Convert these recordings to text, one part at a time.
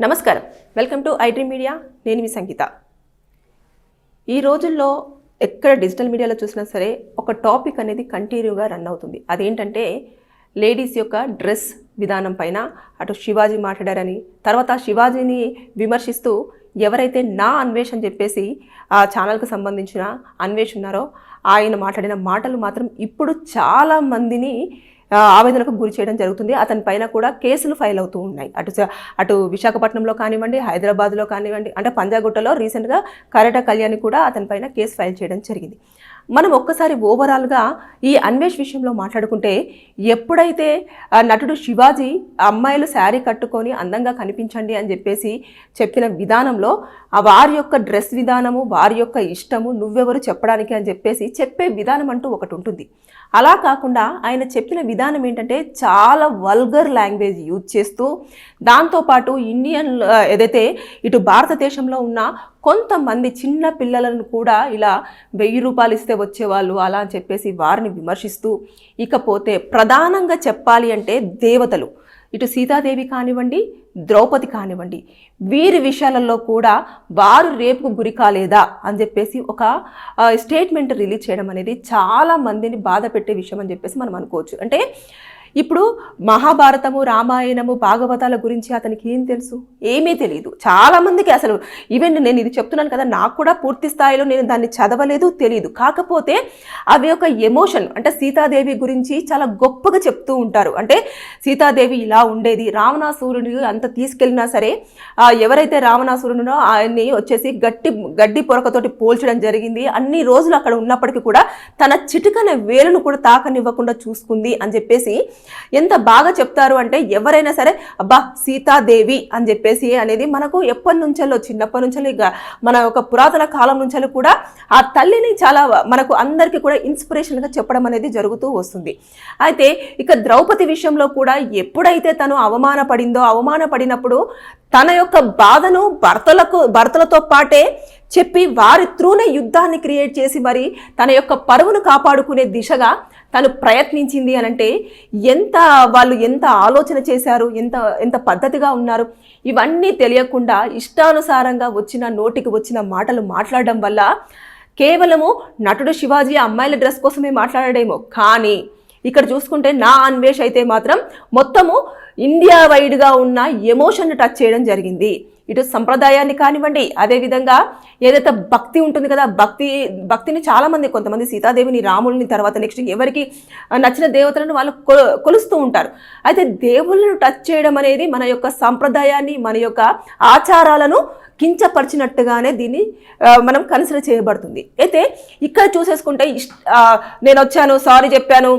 నమస్కారం. Welcome to iDream media. నేను మీ సంగీత. ఈ రోజుల్లో ఎక్కడ డిజిటల్ మీడియాలో చూసినా సరే ఒక టాపిక్ అనేది కంటిన్యూగా రన్ అవుతుంది. అదేంటంటే లేడీస్ యొక్క డ్రెస్ విధానం పైన అటు శివాజీ మాట్లాడారని తర్వాత శివాజీని విమర్శిస్తూ ఎవరైతే నా అన్వేష్ అని చెప్పేసి ఆ ఛానల్కి సంబంధించిన అన్వేష్ ఉన్నారో ఆయన మాట్లాడిన మాటలు మాత్రం ఇప్పుడు చాలా మందిని ఆవేదనకు గురి చేయడం జరుగుతుంది. అతని పైన కూడా కేసులు ఫైల్ అవుతూ ఉన్నాయి. అటు అటు విశాఖపట్నంలో కానివ్వండి హైదరాబాద్లో కానివ్వండి అంటే పంజాగుట్టలో రీసెంట్గా కరట కళ్యాణి కూడా అతని పైన కేసు ఫైల్ చేయడం జరిగింది. మనం ఒక్కసారి ఓవరాల్గా ఈ అన్వేష్ విషయంలో మాట్లాడుకుంటే ఎప్పుడైతే నటుడు శివాజీ అమ్మాయిలు శారీ కట్టుకొని అందంగా కనిపించండి అని చెప్పేసి చెప్పిన విధానంలో ఆ వారి యొక్క డ్రెస్ విధానము వారి యొక్క ఇష్టము నువ్వెవరు చెప్పడానికి అని చెప్పేసి చెప్పే విధానం అంటూ ఒకటి ఉంటుంది. అలా కాకుండా ఆయన చెప్పిన విధానం ఏంటంటే చాలా వల్గర్ లాంగ్వేజ్ యూజ్ చేస్తూ దాంతోపాటు ఇండియన్ ఏదైతే ఇటు భారతదేశంలో ఉన్న కొంతమంది చిన్న పిల్లలను కూడా ఇలా వెయ్యి రూపాయలు ఇస్తే వచ్చేవాళ్ళు అలా అని చెప్పేసి వారిని విమర్శిస్తూ ఇకపోతే ప్రధానంగా చెప్పాలి అంటే దేవతలు. ఇటు సీతాదేవి కానివ్వండి ద్రౌపది కానివ్వండి వీరి విషయాలలో కూడా వారు రేపుకు గురి కాలేదా అని చెప్పేసి ఒక స్టేట్మెంట్ రిలీజ్ చేయడం అనేది చాలా మందిని బాధ పెట్టే విషయం అని చెప్పేసి మనం అనుకోవచ్చు. అంటే ఇప్పుడు మహాభారతము రామాయణము భాగవతాల గురించి అతనికి ఏం తెలుసు? ఏమీ తెలియదు చాలామందికి అసలు ఈవెన్ నేను ఇది చెప్తున్నాను కదా నాకు కూడా పూర్తి స్థాయిలో నేను దాన్ని చదవలేదు తెలియదు కాకపోతే అవి ఒక ఎమోషన్ అంటే సీతాదేవి గురించి చాలా గొప్పగా చెప్తూ ఉంటారు. అంటే సీతాదేవి ఇలా ఉండేది రావణాసురుడు అంత తీసుకెళ్ళినా సరే ఎవరైతే రావణాసురుడునో ఆయన్ని వచ్చేసి గట్టి గడ్డి పొరకతోటి పోల్చడం జరిగింది. అన్ని రోజులు అక్కడ ఉన్నప్పటికీ కూడా తన చిటికన వేలును కూడా తాకనివ్వకుండా చూసుకుంది అని చెప్పేసి ఎంత బాగా చెప్తారు అంటే ఎవరైనా సరే అబ్బా సీతాదేవి అని చెప్పేసి అనేది మనకు ఎప్పటి నుంచో చిన్నప్పటి నుంచో ఇక మన యొక్క పురాతన కాలం నుంచో కూడా ఆ తల్లిని చాలా మనకు అందరికీ కూడా ఇన్స్పిరేషన్గా చెప్పడం అనేది జరుగుతూ వస్తుంది. అయితే ఇక ద్రౌపది విషయంలో కూడా ఎప్పుడైతే తను అవమానపడిందో అవమానపడినప్పుడు తన యొక్క బాధను భర్తలకు భర్తలతో పాటే చెప్పి వారి త్రూనే యుద్ధాన్ని క్రియేట్ చేసి మరి తన యొక్క పరువును కాపాడుకునే దిశగా తను ప్రయత్నించింది అని అంటే ఎంత వాళ్ళు ఎంత ఆలోచన చేశారు ఎంత ఎంత పద్ధతిగా ఉన్నారు ఇవన్నీ తెలియకుండా ఇష్టానుసారంగా వచ్చిన నోటికి వచ్చిన మాటలు మాట్లాడడం వల్ల కేవలము నటుడు శివాజీ అమ్మాయిల డ్రెస్ కోసమే మాట్లాడాడేమో. కానీ ఇక్కడ చూసుకుంటే నా అన్వేష్ అయితే మాత్రం మొత్తము ఇండియా వైడ్గా ఉన్న ఎమోషన్ టచ్ చేయడం జరిగింది. ఇటు సంప్రదాయాన్ని కానివ్వండి అదేవిధంగా ఏదైతే భక్తి ఉంటుంది కదా భక్తి భక్తిని చాలామంది కొంతమంది సీతాదేవిని రాముల్ని తర్వాత నెక్స్ట్ ఎవరికి నచ్చిన దేవతలను వాళ్ళు కొలుస్తూ ఉంటారు. అయితే దేవుళ్ళను టచ్ చేయడం అనేది మన యొక్క సంప్రదాయాన్ని మన యొక్క ఆచారాలను కించపరిచినట్టుగానే దీన్ని మనం కన్సిడర్ చేయబడుతుంది. అయితే ఇక్కడ చూసేసుకుంటే నేను వచ్చాను సారీ చెప్పాను.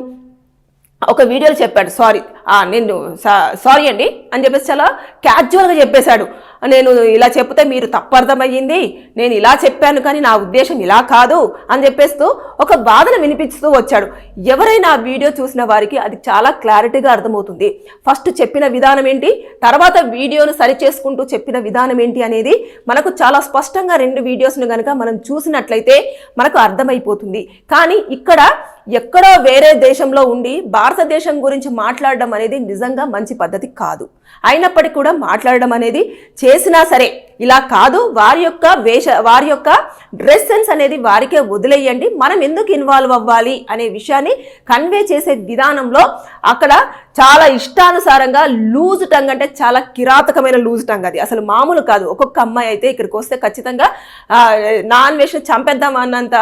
ఒక వీడియోలో చెప్పాడు సారీ నేను సారీ అండి అని చెప్పేసి చాలా క్యాజువల్గా చెప్పేశాడు. నేను ఇలా చెప్తే మీరు తప్పర్థమయ్యింది నేను ఇలా చెప్పాను కానీ నా ఉద్దేశం ఇలా కాదు అని చెప్పేస్తూ ఒక బాధను వినిపిస్తూ వచ్చాడు. ఎవరైనా ఆ వీడియో చూసిన వారికి అది చాలా క్లారిటీగా అర్థమవుతుంది. ఫస్ట్ చెప్పిన విధానం ఏంటి తర్వాత వీడియోను సరి చేసుకుంటూ చెప్పిన విధానం ఏంటి అనేది మనకు చాలా స్పష్టంగా రెండు వీడియోస్ను కనుక మనం చూసినట్లయితే మనకు అర్థమైపోతుంది. కానీ ఇక్కడ ఎక్కడో వేరే దేశంలో ఉండి భారతదేశం గురించి మాట్లాడడం అనేది నిజంగా మంచి పద్ధతి కాదు. అయినప్పటికీ కూడా మాట్లాడడం అనేది చేసినా సరే ఇలా కాదు. వారి యొక్క వేష వారి యొక్క డ్రెస్ సెన్స్ అనేది వారికే వదిలేయండి. మనం ఎందుకు ఇన్వాల్వ్ అవ్వాలి అనే విషయాన్ని కన్వే చేసే విధానంలో అక్కడ చాలా ఇష్టానుసారంగా లూజ్ టంగ్ అంటే చాలా కిరాతకమైన లూజ్ టంగ్ అది. అసలు మామూలు కాదు. ఒక్కొక్క అమ్మాయి అయితే ఇక్కడికి వస్తే ఖచ్చితంగా నాన్ వేషన్ చంపేద్దాం అన్నంత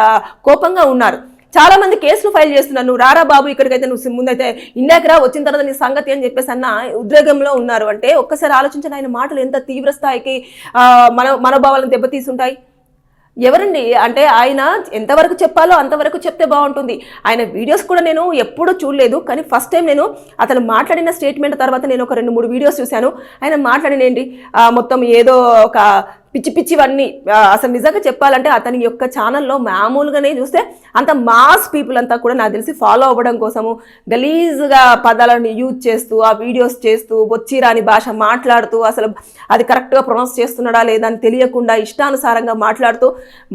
కోపంగా ఉన్నారు. చాలా మంది కేసులు ఫైల్ చేస్తున్నారు. నువ్వు రారా బాబు ఇక్కడికైతే నువ్వు ముందైతే ఇండియాకి రా వచ్చిన తర్వాత నీ సంగతి అని చెప్పేసి అన్న ఉద్వేగంలో ఉన్నారు. అంటే ఒక్కసారి ఆలోచించిన ఆయన మాటలు ఎంత తీవ్ర స్థాయికి మన మనోభావాలను దెబ్బతీసుంటాయి ఎవరండి? అంటే ఆయన ఎంతవరకు చెప్పాలో అంతవరకు చెప్తే బాగుంటుంది. ఆయన వీడియోస్ కూడా నేను ఎప్పుడూ చూడలేదు కానీ ఫస్ట్ టైం నేను అతను మాట్లాడిన స్టేట్మెంట్ తర్వాత నేను ఒక రెండు మూడు వీడియోస్ చూశాను. ఆయన మాట్లాడినేంటి మొత్తం ఏదో ఒక పిచ్చి పిచ్చివన్నీ అసలు నిజంగా చెప్పాలంటే అతని యొక్క ఛానల్లో మామూలుగానే చూస్తే అంత మాస్ పీపుల్ అంతా కూడా నాకు తెలిసి ఫాలో అవ్వడం కోసము గలీజ్గా పదాలను యూజ్ చేస్తూ ఆ వీడియోస్ చేస్తూ వచ్చి రాని భాష మాట్లాడుతూ అసలు అది కరెక్ట్గా ప్రొనౌన్స్ చేస్తున్నాడా లేదా అని తెలియకుండా ఇష్టానుసారంగా మాట్లాడుతూ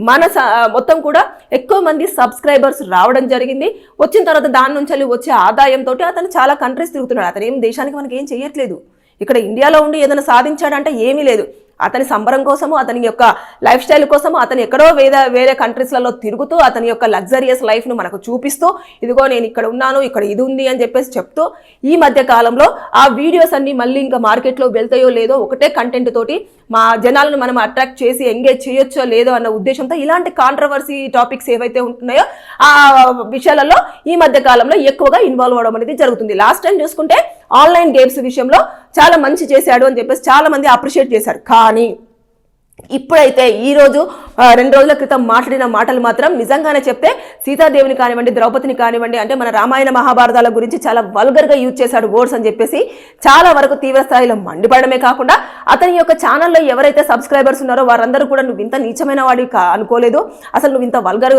మన స- మొత్తం కూడా ఎక్కువ మంది సబ్స్క్రైబర్స్ రావడం జరిగింది. వచ్చిన తర్వాత దాని నుంచి వచ్చే ఆదాయంతో అతను చాలా కంట్రీస్ తిరుగుతున్నాడు. అతను ఏం దేశానికి మనకి ఏం చేయట్లేదు ఇక్కడ ఇండియాలో ఉండి ఏదైనా సాధించాడంటే ఏమీ లేదు. అతని సంబరం కోసము అతని యొక్క లైఫ్ స్టైల్ కోసము అతను ఎక్కడో వేరే వేరే కంట్రీస్లలో తిరుగుతూ అతని యొక్క లగ్జరియస్ లైఫ్ను మనకు చూపిస్తూ ఇదిగో నేను ఇక్కడ ఉన్నాను ఇక్కడ ఇది ఉంది అని చెప్పేసి చెప్తూ ఈ మధ్య కాలంలో ఆ వీడియోస్ అన్ని మళ్ళీ ఇంకా మార్కెట్లో వెళ్తాయో లేదో ఒకటే కంటెంట్ తోటి మా జనాలను మనం అట్రాక్ట్ చేసి ఎంగేజ్ చేయొచ్చో లేదో అన్న ఉద్దేశంతో ఇలాంటి కాంట్రవర్సీ టాపిక్స్ ఏవైతే ఉంటున్నాయో ఆ విషయాలలో ఈ మధ్య కాలంలో ఎక్కువగా ఇన్వాల్వ్ అవడం అనేది జరుగుతుంది. లాస్ట్ టైం చూసుకుంటే ఆన్లైన్ గేమ్స్ విషయంలో చాలా మంచి చేశాడు అని చెప్పేసి చాలా మంది అప్రిషియేట్ చేశారు. కానీ ఇప్పుడైతే ఈ రోజు రెండు రోజుల క్రితం మాట్లాడిన మాటలు మాత్రం నిజంగానే చెప్తే సీతాదేవిని కానివ్వండి ద్రౌపదిని కానివ్వండి అంటే మన రామాయణ మహాభారతాల గురించి చాలా వల్గర్గా యూజ్ చేశాడు వర్డ్స్ అని చెప్పేసి చాలా వరకు తీవ్ర స్థాయిలో మండిపడమే కాకుండా అతని యొక్క ఛానల్లో ఎవరైతే సబ్స్క్రైబర్స్ ఉన్నారో వారందరూ కూడా నువ్వు ఇంత నీచమైన వాడి అనుకోలేదు. అసలు నువ్వు ఇంత వల్గర్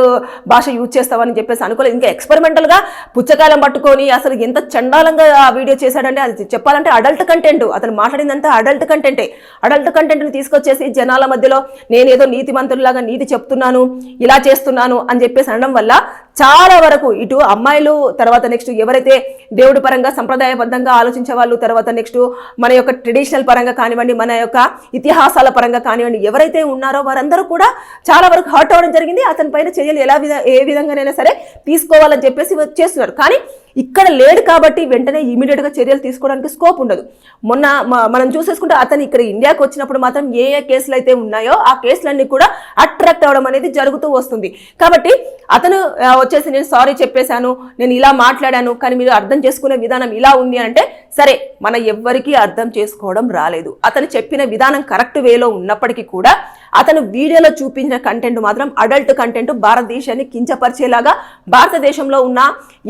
భాష యూజ్ చేస్తావని చెప్పేసి అనుకోలేదు. ఇంకా ఎక్స్పెరిమెంటల్గా పుచ్చకాలం పట్టుకొని అసలు ఎంత చండాలంగా ఆ వీడియో చేశాడంటే అది చెప్పాలంటే అడల్ట్ కంటెంట్ అతను మాట్లాడిందంతా అడల్ట్ కంటెంటే అడల్ట్ కంటెంట్ని తీసుకొచ్చేసి జనాల మధ్యలో నేనేదో నీతిమంతుడిలాగా నీతి చెప్తున్నాను ఇలా చేస్తున్నాను అని చెప్పేసి అనడం వల్ల చాలా వరకు ఇటు అమ్మాయిలు తర్వాత నెక్స్ట్ ఎవరైతే దేవుడి పరంగా సంప్రదాయబద్ధంగా ఆలోచించే వాళ్ళు తర్వాత నెక్స్ట్ మన యొక్క ట్రెడిషనల్ పరంగా కానివ్వండి మన యొక్క ఇతిహాసాల పరంగా కానివ్వండి ఎవరైతే ఉన్నారో వారందరూ కూడా చాలా వరకు హర్ట్ అవ్వడం జరిగింది. అతని పైన చర్యలు ఎలా విధ ఏ విధంగానైనా సరే తీసుకోవాలని చెప్పేసి చేస్తున్నారు. కానీ ఇక్కడ లేడు కాబట్టి వెంటనే ఇమీడియట్గా చర్యలు తీసుకోవడానికి స్కోప్ ఉండదు. మొన్న మనం చూసేసుకుంటే అతను ఇక్కడ ఇండియాకి వచ్చినప్పుడు మాత్రం ఏ ఏ కేసులు అయితే ఉన్నాయో ఆ కేసులన్నీ కూడా అట్రాక్ట్ అవ్వడం అనేది జరుగుతూ వస్తుంది. కాబట్టి అతను వచ్చేసి నేను సారీ చెప్పేశాను నేను ఇలా మాట్లాడాను కానీ మీరు అర్థం చేసుకునే విధానం ఇలా ఉంది అంటే సరే మన ఎవ్వరికీ అర్థం చేసుకోవడం రాలేదు. అతను చెప్పిన విధానం కరెక్ట్ వేలో ఉన్నప్పటికీ కూడా అతను వీడియోలో చూపించిన కంటెంట్ మాత్రం అడల్ట్ కంటెంట్ భారతదేశాన్ని కించపరిచేలాగా భారతదేశంలో ఉన్న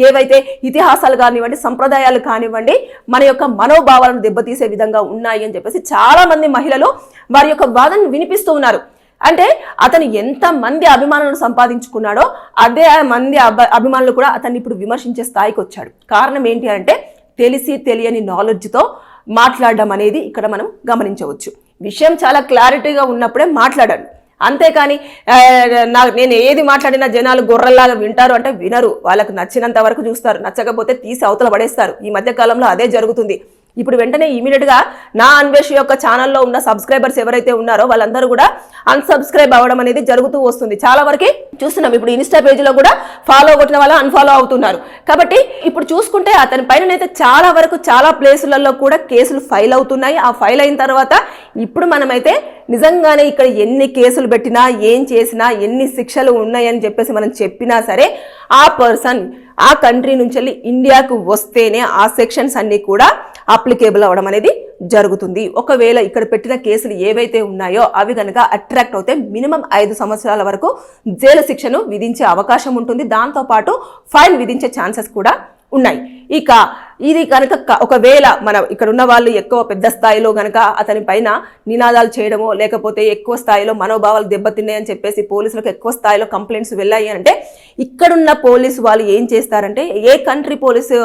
ఏవైతే ఇతిహాసాలు కానివ్వండి సంప్రదాయాలు కానివ్వండి మన యొక్క మనోభావాలను దెబ్బతీసే విధంగా ఉన్నాయి అని చెప్పేసి చాలామంది మహిళలు వారి యొక్క వాదనను వినిపిస్తూ ఉన్నారు. అంటే అతను ఎంత మంది అభిమానులను సంపాదించుకున్నాడో అదే మంది అభ అభిమానులు కూడా అతన్ని ఇప్పుడు విమర్శించే స్థాయికి వచ్చాడు కారణం ఏంటి అంటే తెలిసి తెలియని నాలెడ్జ్తో మాట్లాడడం అనేది ఇక్కడ మనం గమనించవచ్చు. విషయం చాలా క్లారిటీగా ఉన్నప్పుడే మాట్లాడాడు అంతేకాని నా నేను ఏది మాట్లాడినా జనాలు గొర్రెల్లాగా వింటారు అంటే వినరు. వాళ్ళకు నచ్చినంత వరకు చూస్తారు. నచ్చకపోతే తీసి అవతల పడేస్తారు. ఈ మధ్య కాలంలో అదే జరుగుతుంది. ఇప్పుడు వెంటనే ఇమీడియట్గా నా అన్వేష్ యొక్క ఛానల్లో ఉన్న సబ్స్క్రైబర్స్ ఎవరైతే ఉన్నారో వాళ్ళందరూ కూడా అన్సబ్స్క్రైబ్ అవ్వడం అనేది జరుగుతూ వస్తుంది. చాలా వరకు చూస్తున్నాం. ఇప్పుడు ఇన్స్టా పేజీలో కూడా ఫాలో కొట్టిన వాళ్ళు అన్ఫాలో అవుతున్నారు. కాబట్టి ఇప్పుడు చూసుకుంటే అతని పైన అయితే చాలా వరకు చాలా ప్లేసులలో కూడా కేసులు ఫైల్ అవుతున్నాయి. ఆ ఫైల్ అయిన తర్వాత ఇప్పుడు మనమైతే నిజంగానే ఇక్కడ ఎన్ని కేసులు పెట్టినా ఏం చేసినా ఎన్ని శిక్షలు ఉన్నాయని చెప్పేసి మనం చెప్పినా సరే ఆ పర్సన్ ఆ కంట్రీ నుంచి వెళ్ళి ఇండియాకు వస్తేనే ఆ సెక్షన్స్ అన్నీ కూడా అప్లికేబుల్ అవ్వడం అనేది జరుగుతుంది. ఒకవేళ ఇక్కడ పెట్టిన కేసులు ఏవైతే ఉన్నాయో అవి కనుక అట్రాక్ట్ అవుతే మినిమం ఐదు సంవత్సరాల వరకు జైలు శిక్షను విధించే అవకాశం ఉంటుంది. దాంతోపాటు ఫైన్ విధించే ఛాన్సెస్ కూడా ఉన్నాయి. ఇక ఇది కనుక ఒకవేళ మన ఇక్కడ ఉన్న వాళ్ళు ఎక్కువ పెద్ద స్థాయిలో కనుక అతని పైన నినాదాలు చేయడమో లేకపోతే ఎక్కువ స్థాయిలో మనోభావాలు దెబ్బతిన్నాయని చెప్పేసి పోలీసులకు ఎక్కువ స్థాయిలో కంప్లైంట్స్ వెళ్ళాయి అంటే ఇక్కడున్న పోలీసు వాళ్ళు ఏం చేస్తారంటే ఏ కంట్రీ పోలీసు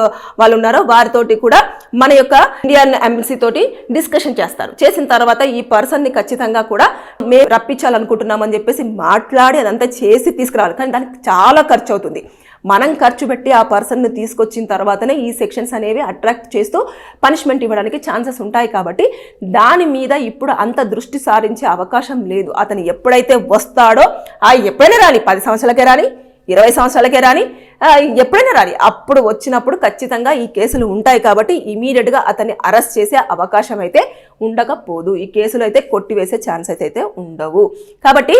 వాళ్ళు ఉన్నారో వారితోటి కూడా మన యొక్క ఇండియన్ ఎంబసీ తోటి డిస్కషన్ చేస్తారు. చేసిన తర్వాత ఈ పర్సన్ని ఖచ్చితంగా కూడా మేము రప్పించాలనుకుంటున్నామని చెప్పేసి మాట్లాడి అదంతా చేసి తీసుకురావాలి. కానీ దానికి చాలా ఖర్చు అవుతుంది మనం ఖర్చు పెట్టి ఆ పర్సన్ను తీసుకొచ్చిన తర్వాతనే ఈ సెక్షన్స్ అనేవి అట్రాక్ట్ చేస్తూ పనిష్మెంట్ ఇవ్వడానికి ఛాన్సెస్ ఉంటాయి కాబట్టి దాని మీద ఇప్పుడు అంత దృష్టి సారించే అవకాశం లేదు. అతను ఎప్పుడైతే వస్తాడో ఆ ఎప్పుడైనా రాని పది సంవత్సరాలకే రాని ఇరవై సంవత్సరాలకే రాని ఎప్పుడైనా రాని అప్పుడు వచ్చినప్పుడు ఖచ్చితంగా ఈ కేసులు ఉంటాయి కాబట్టి ఇమీడియట్గా అతన్ని అరెస్ట్ చేసే అవకాశం అయితే ఉండకపోదు. ఈ కేసులు అయితే కొట్టివేసే ఛాన్స్ అయితే ఉండవు. కాబట్టి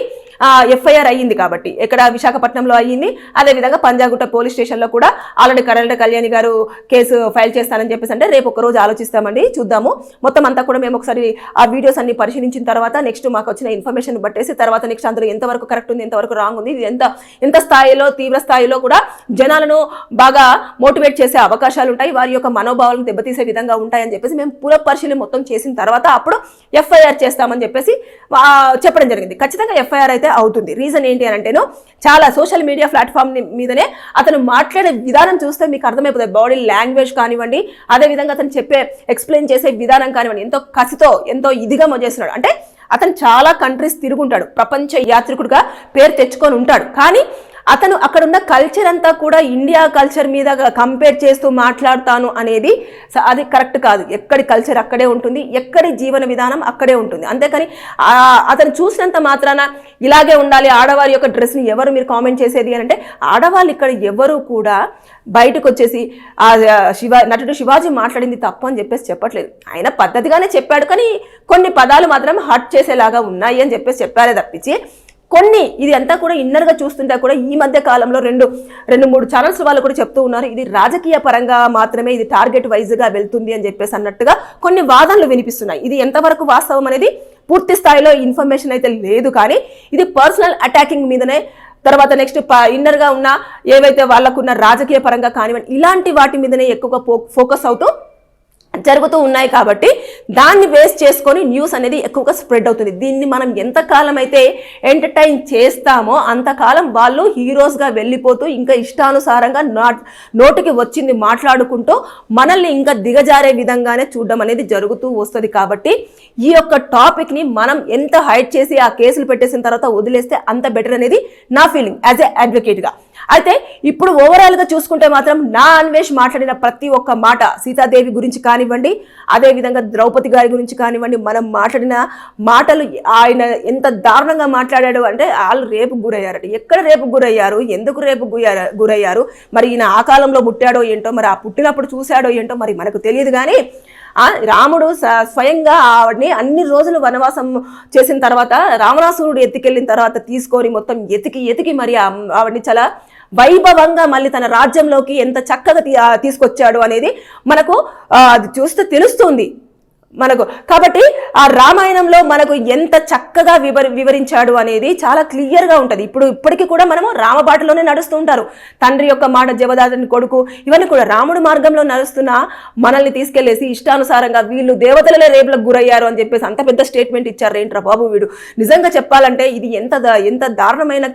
ఎఫ్ఐఆర్ అయ్యింది కాబట్టి ఇక్కడ విశాఖపట్నంలో అయ్యింది. అదేవిధంగా పంజాగుట్ట పోలీస్ స్టేషన్లో కూడా ఆల్రెడీ కరెంట్ కళ్యాణి గారు కేసు ఫైల్ చేస్తానని చెప్పేసి అంటే రేపు ఒక రోజు ఆలోచిస్తామండి చూద్దాము. మొత్తం అంతా కూడా మేము ఒకసారి ఆ వీడియోస్ అన్ని పరిశీలించిన తర్వాత నెక్స్ట్ మాకు వచ్చిన ఇన్ఫర్మేషన్ బట్టేసి తర్వాత నెక్స్ట్ అందులో ఎంతవరకు కరెక్ట్ ఉంది ఎంతవరకు రాంగ్ ఉంది ఇది ఎంత ఎంత స్థాయిలో తీవ్ర స్థాయిలో కూడా జనాలను బాగా మోటివేట్ చేసే అవకాశాలు ఉంటాయి వారి యొక్క మనోభావాలను దెబ్బతీసే విధంగా ఉంటాయని చెప్పేసి మేము పునః పరిశీలన మొత్తం చేసిన తర్వాత అప్పుడు ఎఫ్ఐఆర్ చేస్తామని చెప్పేసి చెప్పడం జరిగింది. ఖచ్చితంగా ఎఫ్ఐఆర్ అయితే అవుతుంది. రీజన్ ఏంటి అని అంటేనో చాలా సోషల్ మీడియా ప్లాట్ఫామ్ మీదనే అతను మాట్లాడే విధానం చూస్తే మీకు అర్థమైపోతుంది. బాడీ లాంగ్వేజ్ కానివ్వండి అదేవిధంగా అతను చెప్పే ఎక్స్ప్లెయిన్ చేసే విధానం కానివ్వండి ఎంతో కసితో ఎంతో ఇదిగా చేస్తున్నాడు. అంటే అతను చాలా కంట్రీస్ తిరుగుంటాడు. ప్రపంచ యాత్రికుడిగా పేరు తెచ్చుకొని ఉంటాడు. కానీ అతను అక్కడున్న కల్చర్ అంతా కూడా ఇండియా కల్చర్ మీద కంపేర్ చేస్తూ మాట్లాడతాను అనేది అది కరెక్ట్ కాదు. ఎక్కడి కల్చర్ అక్కడే ఉంటుంది ఎక్కడి జీవన విధానం అక్కడే ఉంటుంది. అంతేకాని అతను చూసినంత మాత్రాన ఇలాగే ఉండాలి ఆడవారి యొక్క డ్రెస్ని ఎవరు మీరు కామెంట్ చేసేది అని అంటే ఆడవాళ్ళు ఇక్కడ ఎవరు కూడా బయటకు వచ్చేసి ఆ ఆ, శివ నటుడు శివాజీ మాట్లాడింది తప్పు అని చెప్పేసి చెప్పట్లేదు. ఆయన పద్ధతిగానే చెప్పాడు కానీ కొన్ని పదాలు మాత్రం హర్ట్ చేసేలాగా ఉన్నాయి అని చెప్పేసి చెప్పారే తప్పించి కొన్ని ఇది అంతా కూడా ఇన్నర్గా చూస్తుంటే కూడా ఈ మధ్య కాలంలో రెండు రెండు మూడు ఛానల్స్ వాళ్ళు కూడా చెప్తూ ఉన్నారు. ఇది రాజకీయ పరంగా మాత్రమే ఇది టార్గెట్ వైజ్గా వెళ్తుంది అని చెప్పేసి అన్నట్టుగా కొన్ని వాదనలు వినిపిస్తున్నాయి. ఇది ఎంతవరకు వాస్తవం అనేది పూర్తి స్థాయిలో ఇన్ఫర్మేషన్ అయితే లేదు కానీ ఇది పర్సనల్ అటాకింగ్ మీదనే తర్వాత నెక్స్ట్ ఇన్నర్గా ఉన్న ఏవైతే వాళ్ళకున్న రాజకీయ పరంగా కానివ్వండి ఇలాంటి వాటి మీదనే ఎక్కువగా ఫోకస్ అవుతూ జరుగుతూ ఉన్నాయి కాబట్టి దాన్ని బేస్ చేసుకొని న్యూస్ అనేది ఎక్కువగా స్ప్రెడ్ అవుతుంది. దీన్ని మనం ఎంతకాలం అయితే ఎంటర్టైన్ చేస్తామో అంతకాలం వాళ్ళు హీరోస్గా వెళ్ళిపోతూ ఇంకా ఇష్టానుసారంగా నా నోటికి వచ్చింది మాట్లాడుకుంటూ మనల్ని ఇంకా దిగజారే విధంగానే చూడడం అనేది జరుగుతూ వస్తుంది కాబట్టి ఈ యొక్క టాపిక్ని మనం ఎంత హైట్ చేసి ఆ కేసులు పెట్టేసిన తర్వాత వదిలేస్తే అంత బెటర్ అనేది నా ఫీలింగ్ యాజ్ ఎ అడ్వకేట్గా. అయితే ఇప్పుడు ఓవరాల్గా చూసుకుంటే మాత్రం నా అన్వేష్ మాట్లాడిన ప్రతి ఒక్క మాట సీతాదేవి గురించి కానివ్వండి అదేవిధంగా ద్రౌపది గారి గురించి కానివ్వండి మనం మాట్లాడిన మాటలు ఆయన ఎంత దారుణంగా మాట్లాడాడు అంటే వాళ్ళు రేపు గురయ్యారట. ఎక్కడ రేపు గురయ్యారు? ఎందుకు రేపు గురయ్యారు? మరి ఈయన ఆ కాలంలో పుట్టాడో ఏంటో మరి ఆ పుట్టినప్పుడు చూశాడో ఏంటో మరి మనకు తెలియదు కానీ రాముడు స- స్వయంగా ఆవిడని అన్ని రోజులు వనవాసం చేసిన తర్వాత రావణాసురుడు ఎత్తుకెళ్ళిన తర్వాత తీసుకొని మొత్తం ఎతికి ఎతికి మరి ఆవిడని చాలా వైభవంగా మళ్ళీ తన రాజ్యంలోకి ఎంత చక్కగా తీసుకొచ్చాడు అనేది మనకు అది చూస్తే తెలుస్తుంది. మనకు. కాబట్టి ఆ రామాయణంలో మనకు ఎంత చక్కగా వివరి వివరించాడు అనేది చాలా క్లియర్గా ఉంటుంది. ఇప్పుడు ఇప్పటికీ కూడా మనము రామబాటలోనే నడుస్తూ ఉంటారు. తండ్రి యొక్క మాట జవదాదని కొడుకు ఇవన్నీ కూడా రాముడు మార్గంలో నడుస్తున్న మనల్ని తీసుకెళ్ళేసి ఇష్టానుసారంగా వీళ్ళు దేవతలనే రేపులకు గురయ్యారు అని చెప్పేసి అంత పెద్ద స్టేట్మెంట్ ఇచ్చారు ఏంట్రా బాబు వీడు. నిజంగా చెప్పాలంటే ఇది ఎంత ఎంత దారుణమైన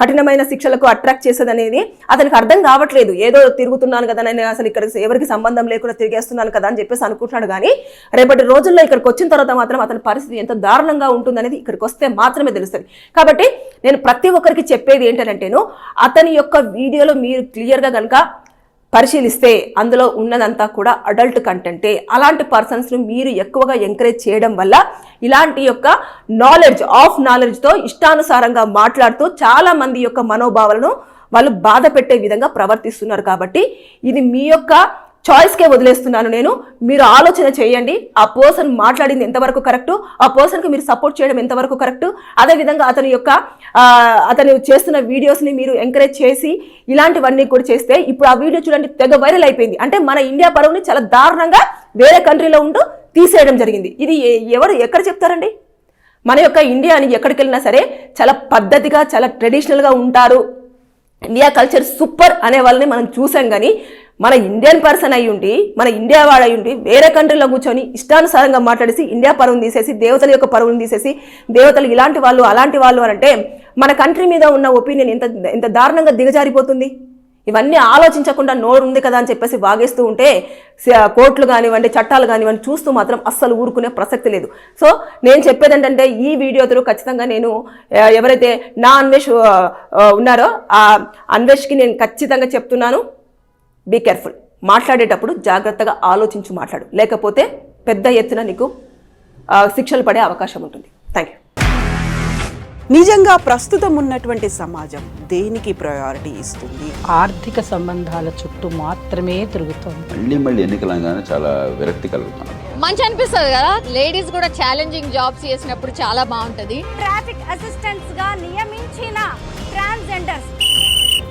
కఠినమైన శిక్షలకు అట్రాక్ట్ చేసేది అనేది అతనికి అర్థం కావట్లేదు. ఏదో తిరుగుతున్నాను కదా నేను అసలు ఇక్కడ ఎవరికి సంబంధం లేకుండా తిరిగేస్తున్నాను కదా అని చెప్పేసి అనుకుంటున్నాడు. కానీ రేపటి రోజుల్లో ఇక్కడికి వచ్చిన తర్వాత మాత్రం అతని పరిస్థితి ఎంత దారుణంగా ఉంటుందనేది ఇక్కడికి వస్తే మాత్రమే తెలుస్తుంది. కాబట్టి నేను ప్రతి ఒక్కరికి చెప్పేది ఏంటంటేను అతని యొక్క వీడియోలో మీరు క్లియర్గా కనుక పరిశీలిస్తే అందులో ఉన్నదంతా కూడా అడల్ట్ కంటెంటే. అలాంటి పర్సన్స్ను మీరు ఎక్కువగా ఎంకరేజ్ చేయడం వల్ల ఇలాంటి యొక్క నాలెడ్జ్ ఆఫ్ నాలెడ్జ్తో ఇష్టానుసారంగా మాట్లాడుతూ చాలా మంది యొక్క మనోభావాలను వాళ్ళు బాధ పెట్టే విధంగా ప్రవర్తిస్తున్నారు కాబట్టి ఇది మీ యొక్క చాయిస్కే వదిలేస్తున్నాను నేను. మీరు ఆలోచన చేయండి. ఆ పర్సన్ మాట్లాడింది ఎంతవరకు కరెక్ట్ ఆ పర్సన్కి మీరు సపోర్ట్ చేయడం ఎంతవరకు కరెక్ట్ అదేవిధంగా అతని యొక్క అతను చేస్తున్న వీడియోస్ని మీరు ఎంకరేజ్ చేసి ఇలాంటివన్నీ కూడా చేస్తే ఇప్పుడు ఆ వీడియో చూడండి తెగ వైరల్ అయిపోయింది. అంటే మన ఇండియా పరువుని చాలా దారుణంగా వేరే కంట్రీలో ఉంటూ తీసేయడం జరిగింది. ఇది ఎవరు ఎక్కడ చెప్తారండి? మన యొక్క ఇండియాని ఎక్కడికి వెళ్ళినా సరే చాలా పద్ధతిగా చాలా ట్రెడిషనల్గా ఉంటారు. ఇండియా కల్చర్ సూపర్ అనే వాళ్ళని మనం చూసాం కానీ మన ఇండియన్ పర్సన్ అయి ఉండి మన ఇండియా వాడు అయి ఉండి వేరే కంట్రీలో కూర్చొని ఇష్టానుసారంగా మాట్లాడేసి ఇండియా పరువును తీసేసి దేవతల యొక్క పరువును తీసేసి దేవతలు ఇలాంటి వాళ్ళు అలాంటి వాళ్ళు అని అంటే మన కంట్రీ మీద ఉన్న ఒపీనియన్ ఎంత ఎంత దారుణంగా దిగజారిపోతుంది? ఇవన్నీ ఆలోచించకుండా నోరు ఉంది కదా అని చెప్పేసి వాగేస్తూ ఉంటే కోర్టులు కానివ్వండి చట్టాలు కానివ్వండి చూస్తూ మాత్రం అస్సలు ఊరుకునే ప్రసక్తి లేదు. సో నేను చెప్పేది ఏంటంటే ఈ వీడియోతో ఖచ్చితంగా నేను ఎవరైతే నా అన్వేష్ ఉన్నారో ఆ అన్వేష్కి నేను ఖచ్చితంగా చెప్తున్నాను. బీ కేర్ఫుల్ మాట్లాడేటప్పుడు జాగ్రత్తగా ఆలోచించి మాట్లాడు. లేకపోతే పెద్ద ఎత్తున నీకు శిక్షలు పడే అవకాశం ఉంటుంది. థ్యాంక్ యూ నిజంగా ప్రస్తుతం ఉన్నటువంటి సమాజం దేనికి ప్రయారిటీ ఇస్తుంది? ఆర్థిక సంబంధాల చుట్టూ మాత్రమే తిరుగుతోంది. మళ్ళీ మళ్ళీ ఎన్నికలంగానే చాలా విరక్తి కలుగుతున్నాం మంచి అనిపిస్తుంది కదా? లేడీస్ కూడా ఛాలెంజింగ్ జాబ్స్ చేసినప్పుడు చాలా బాగుంటది. ట్రాఫిక్ అసిస్టెంట్స్గా నియమించిన ట్రాన్స్జెండర్స్